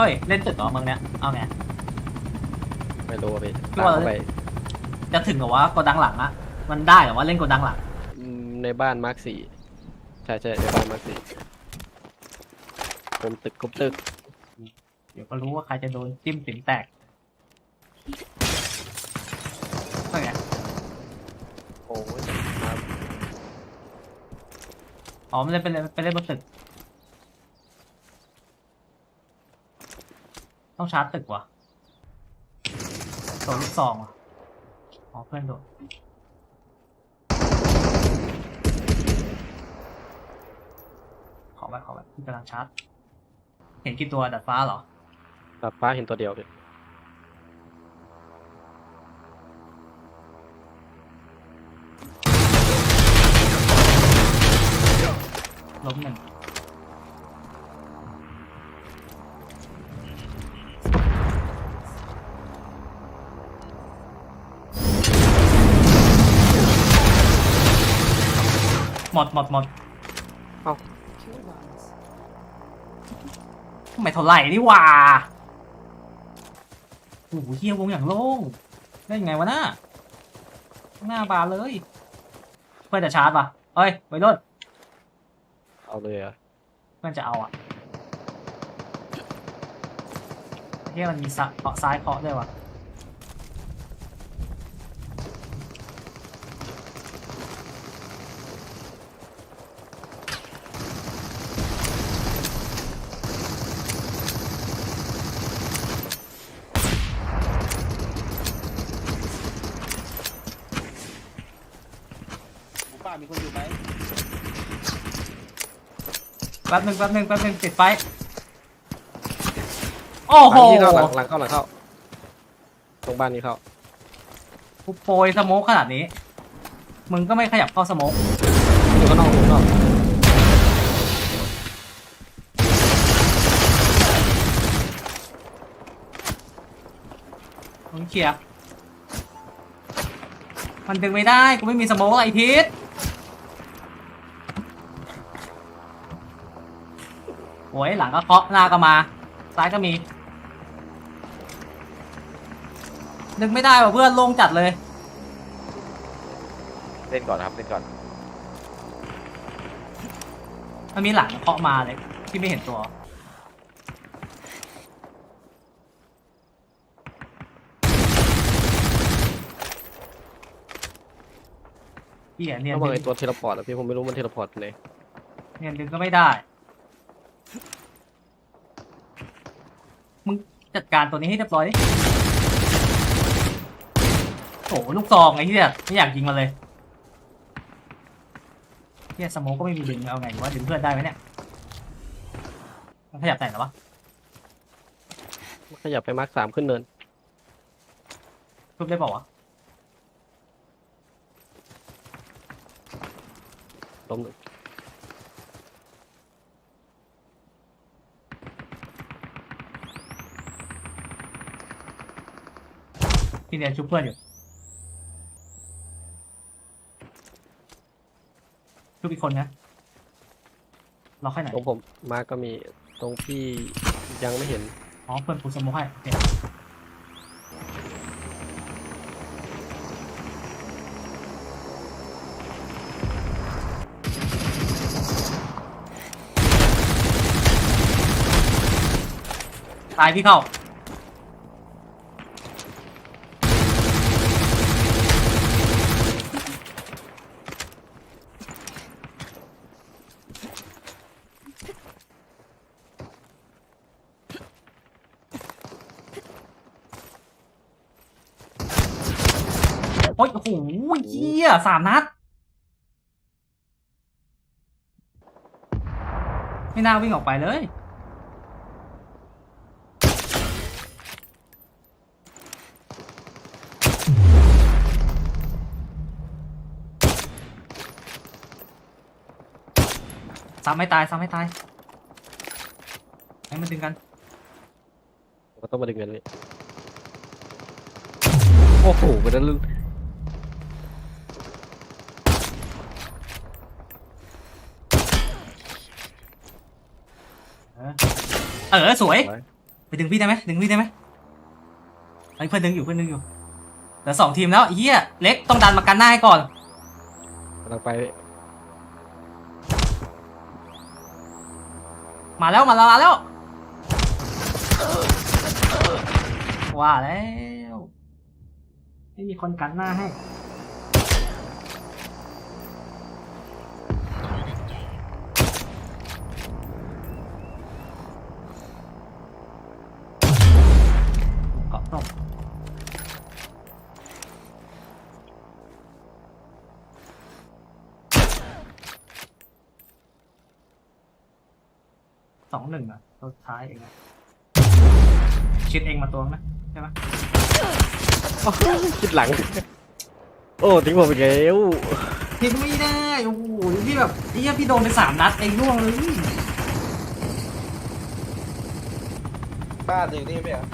เฮ้ย เล่นตึกเหรอเมืองเนี้ย เอาไง ไม่รู้อะพี่พี่ตามว่าเข้าไปจะถึงเหรอวะโกดังหลังอะมันได้เหรอว่าเล่นโกดังหลัง อืมในบ้านมาร์คสี่ใช่ใช่ในบ้านมาร์คสี่กลมตึกกลมตึกเดี๋ยวก็รู้ว่าใครจะโดนจิ้มสิงแตกเฮ้ยไงโอ้ยครับอ๋อมันเล่นเป็นเป็นเล่นบนตึก ต้องชาร์จตึกวะโดนลูกซองวะอ๋อเพื่อนโดนขอไว้ขอไว้พี่กำลังชาร์จ เห็นกี่ตัวดัดฟ้าเหรอ ดาดฟ้าเห็นตัวเดียวพี่ล้มหนึ่ง หมดหมดหมดไม่เท่าไหร่นี่หว่าโอ้โหเฮียวงอย่างโล่ง ได้ยังไงวะน่าหน้าบานเลย เพื่อนจะชาร์จป่ะเฮ้ยไปรุ่นเอาเลยเหรอะเพื่อนจะเอาอะเฮียมันมีสะเคาะซ้ายเคาะด้วยวะ แป๊บหนึ่งแป๊บหนึ่งแป๊บหนึ่งติดไฟ โอ้หโหลังที่เข้าหลังหลังเข้าหลังเข้า ตรงบ้านนี้เข้า กูโปรยสโมกขนาดนี้ มึงก็ไม่ขยับเข้าสโมกอยู่ข้างนอกอยู่ข้างนอกมึงเคลียร์มันดึงไม่ได้ กูไม่มีสโมกไอทิศ โอ้ยหลังก็เคาะหน้าก็มา ซ้ายก็มีดึงไม่ได้ว่ะเพื่อนโล่งจัดเลย เล่นก่อนนะครับเล่นก่อนมันมีหลังเคาะมาเลย ที่ไม่เห็นตัว เหี้ยเนียนระวังดึไอ้งตัวเทเลพอร์ตอะพี่ผมไม่รู้มันเทเลพอร์ตไปไหน เนียนดึงก็ไม่ได้ มึงจัดการตัวนี้ให้เรียบร้อยดิโอ้โหลูกซองไอ้เหี้ยไม่อยากยิงมันเลยเหี้ยสโมกก็ไม่มีดึงเอาไงวะดึงเพื่อนได้ไหมเนี่ยมันขยับไหนหรอวะขยับไปมาร์คสามขึ้นเนินทุบได้เปล่าวะล้มหนึ่ง พี่เนียนชุบเพื่อนอยู่ ชุบอีกคนนะรอแค่ไหนตรงผมมาร์คก็มีตรงพี่ยังไม่เห็น อ๋อเพื่อนปูสโมกให้โอเคตายพี่เข้า โอ้ยโอ้โหเยี่ยสามนัด ไม่น่าวิ่งออกไปเลยซ้ำไม่ตายซ้ำไม่ตายให้มันดึงกัน ก็ต้องมาดึงเงินเลย โอ้โหไปนั้น เออสวยไว้ไปดึงพี่ได้ไหมดึงพี่ได้ไหมไอ้ยเพื่อนดึงอยู่เพื่อนดึงอยู่เหลือสองทีมแล้วไอ้เฮียเล็กต้องดันมากันหน้าให้ก่อน กำลังไปมาแล้วมาแล้วมาแล้วว่าแล้วไม่มีคนกันหน้าให้ เกาะตก สองหนึ่งอะตัวสุดท้ายเองอะชิดเองมาตัวนะใช่ไหมโอ้โหคิดหลัง โอ้ทิ้งผมอีกแล้วทิดไม่ได้ โอ้โหพี่แบบไอ้เหี้ยพี่โดนไปสามนัดเองร่วงเลยบ้านอยู่นี่ไหมอะ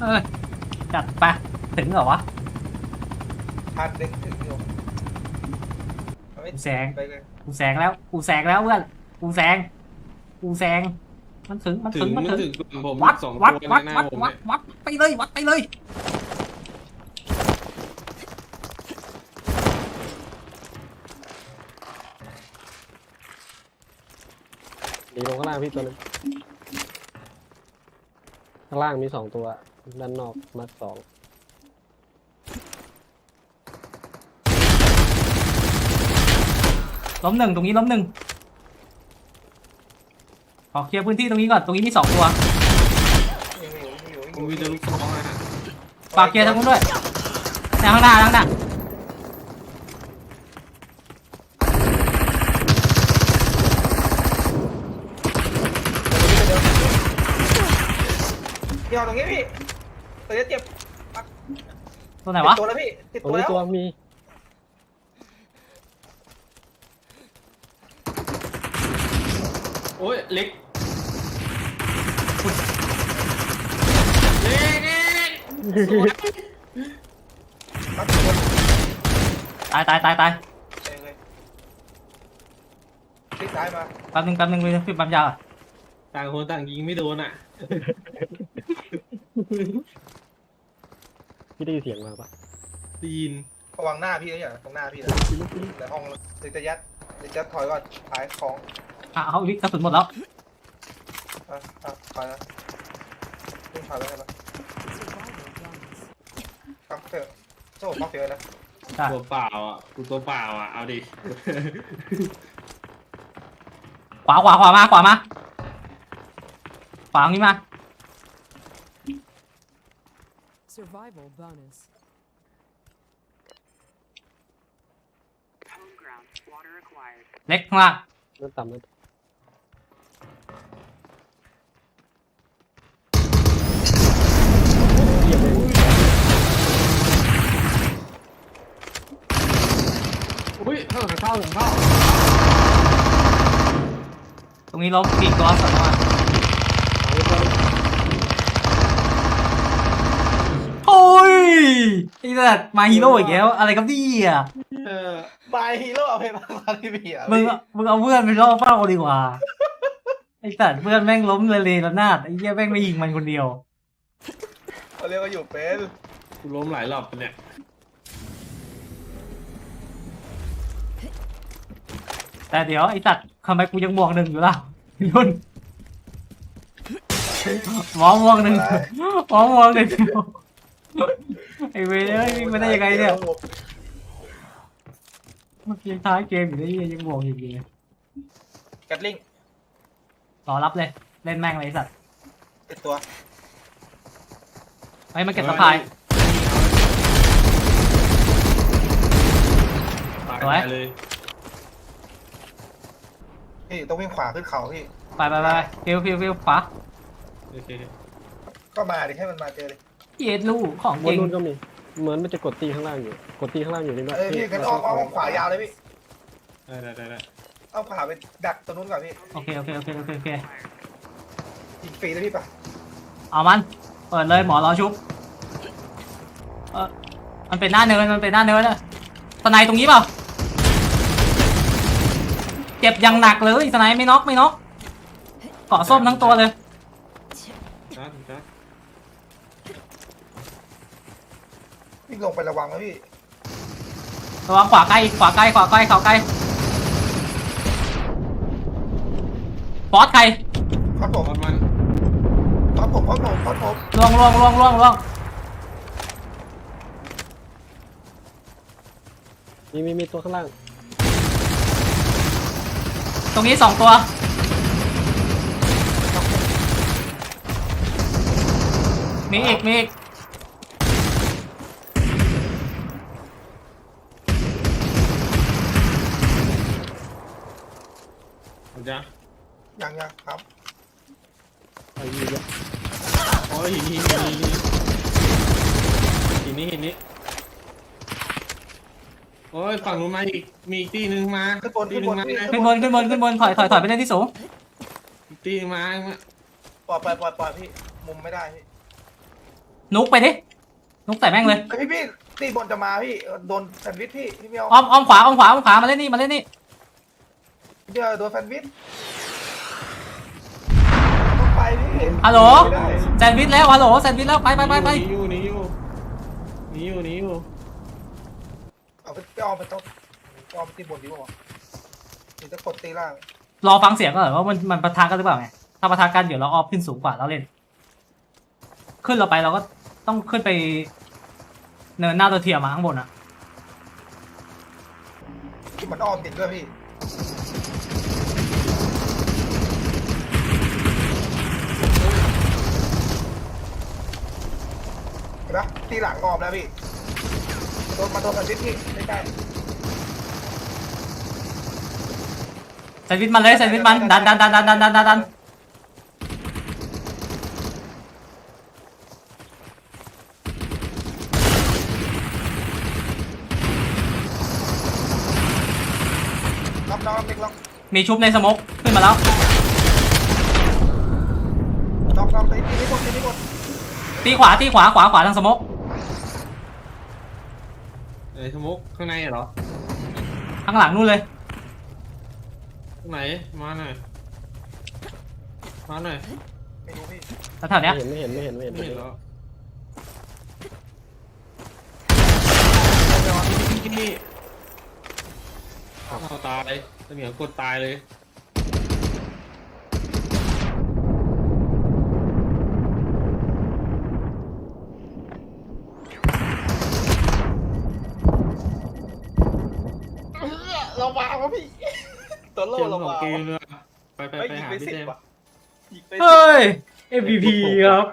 เออ จัดไปถึงเหรอวะ พันหนึ่งถึงอยู่เอาไม่กูแซงไปเลยกูแซงแล้ว กูแซงแล้วเพื่อน กูแซง กูแซง มันถึง มันถึถึงง มันมันถึงถึงกลุ่มผมวัดสองวัดตัววัดในหน้าวัดผมวัดเนี่ยวัดไปเลย วัดไปเลย หนีลงข้างล่างพี่ตัวนึงข้างล่างมีสองตัว ด้านนอกมาสองล้มหนึ่งตรงนี้ล้มหนึ่งขอเคลียร์พื้นที่ตรงนี้ก่อนตรงนี้มีสองตัวยังอยู่ยังอยู่ยังผอมยู่มีแต่ลูกซองอะฝากเคลียร์ทางนู้นด้วยแนวข้างหน้าข้างหน้า เดี๋ยวตรงนี้พี่ตัวนี้เจ็บตัวไหนวะ ติดตัวแล้วพี่ติดตรงตัวนี้แล้วตัวมีโอ้ยเล็กเล็กเล็กสวยปั๊บตัวตายตายตายตายเองเลยคลิกซ้ายมา แป๊บนึงแป๊บนึงพี่ปั๊มยาวอะ ต่างคนต่างยิงไม่โดนอะ พี่ได้ยินเสียงมาปะตีนระวังหน้าพี่นะอย่างตรงหน้าพี่นะแต่ห้องเดี๋ยวจะยัดเดี๋ยวจะถอยก่อนท้ายของอะเอาวิกกระสุนหมดแล้วอะอะถอยนะขึ้นถอยไปไหนปะปั๊บเฟลโซ่ปั๊บเฟลนะได้ตัวเปล่าอะกูตัวเปล่าอะ เอาดิ ขวาขวาขวามาขวามา ขวาตรงนี้มา Survival bonus. Home ground. Water acquired. เล็กข้างล่างนั่นต่ำนั่นเหี้ยเลยอุ้ยเข้าหลังเข้าหลังเข้าตรงนี้ล้มปีกตัวสัตว์มา เอาไว้ก่อน โอ้ย ไอ้สัตว์มาฮีโร่อีกแล้วอะไรกับนี่อะเออบายฮีโร่เอาเพลงมาตอนที่พี่อะมึงมึงเอาเพื่อนไปล่อเป้าดีกว่าไอ้สัตว์เพื่อนแม่งล้มเลยเลยระนาดไอ้เหี้ยแม่งไม่ยิงมันคนเดียวเขาเรียกว่าอยู่เป็นกูล้มหลายรอบไปเนี่ยแต่เดี๋ยวไอ้สัตว์ทำไมกูยังบวกหนึ่งอยู่ล่ะยุ่นหมอบวกหนึ่งหมอบวกหนึ่ง ไอ้เวรเอ้ยวิ่งไปได้ยังไงเนี่ยเมื่อกี้ท้ายเกมอยู่ได้ยังยังบวกอยู่เลยกัดลิงรอรับเลย เล่นแม่งเลยไอ้สัตว์ติดตัวไอ้มันเก็บสะพาย ตายสวย ตายเลยพี่ต้องวิ่งขวาขึ้นเขาพี่ ไปไปไปฟิวฟิวฟิวขวาโอเคก็มาดิให้มันมาเจอเลย เย็ดลูกของบจนริงนู้นก็มีเหมือนมันจะกดตีข้างล่างอยู่ กดตีข้างล่างอยู่นี่ด้วยเออพี่กันอ้อมอ้อมขวายาวเลยพี่ได้ได้ได้ได้เอาขวาไปดักตรงนู้นก่อนพี่โอเค โอเค โอเค โอเค โอเค ยิงฟรีเลยพี่ปะเอามัน เปิดเลยหมอรอชุบ เออมันเป็นหน้าเนิน มันเป็นหน้าเนินอะสไนด์ตรงนี้เปล่า เจ็บอย่างหนักเลยสไนด์ไม่น็อกไม่น็อกเกาะส้มทั้งตัวเลย จ้าจ้า ลงไประวังนะพี่ระวังขวาใกล้ขวาใกล้ขวาใกล้ขวาใกล้บอสใครพัดผมบอลมันพัดผมพัดผมพัดผมล่วงล่วงล่วงล่วงล่วงมีมีมีตัวข้างล่างตรงนี้สองตัวมีอีกมีอีก มันจะยังยังครับไอ้ยี่ยโอ้ยหินหินหินหินหินนี้หินนี้โอ้ยฝั่งนู้นมาอีกมีอีกตีหนึ่งมาขึ้นบนตีขึ้นหบนึ่งนมาพี่ขึ้นบนขึ้นบนขึ้นบนถอยถอยถอยไปเล่นที่สูงอีกตีหนึ่งมาปล่อยปล่อยปล่อยปล่อยพี่มุมไม่ได้พี่นุกไปดินุกใส่แม่งเลยไอพี่พี่ตีบนจะมาพี่โดนแซนด์วิชพี่พี่เมียวอ้อมอ้อมขวาอ้อมขวาอ้อมขวามาเล่นนี่มาเล่นนี่พี่ เมียวโดนแซนด์วิชต้องไปพี่ฮัลโหลไม่ได้แซนด์วิชแล้วฮัลโหลแซนด์วิชแล้วไปไปไปไปหนีอยู่หนีอยู่หนีอยู่หนีอยู่เอาไปไปเอาไปต้องไปเอาไปตีบนดีกว่าหรือจะกดตีล่างรอฟังเสียงก็เหรอว่ามันมันปะทะกันหรือเปล่าไงถ้าปะทะกันเดี๋ยวเราออฟขึ้นสูงกว่าเราเล่น ขึ้นเราไปเราก็ต้องขึ้นไป เนินหน้าตัวเทียมมาข้างบนอะมันอ้อมติดด้วยพี่ นปะตีหลังอ้อมแล้วพี่โดนมาโดนแซนด์วิชพี่ไม่ได้แซนด์วิชมันเลยแซนด์วิชมันดันดันดันดันดันดันดันดันล็อกล็อกล็อกล็อกมีชุบในสโมกขึ้นมาแล้วล็อกล็อกตีตีไม่หมดตีไม่หมด ตีขวาตีขวาขวาขวาทางสโมกไอ้สมุกข้างในเหรอข้างหลังนู่นเลย ข้างไหนมาหน่อยมาหน่อยไม่รู้พี่แถวๆเนี้ยไม่เห็นไม่เห็นไม่เห็นไม่ไม่เห็เห็นนแล้วไม่รู้นี่นี่เอาตายเสนียงกดตายเลย เราวางวะพี่ ตัวโล่เจ็บเราสองวางเกมเลยไปไปไม่ไปยิงหาไปพี่สิบเจมส์ว่ะยิงไปเฮ้ย MVP ครับ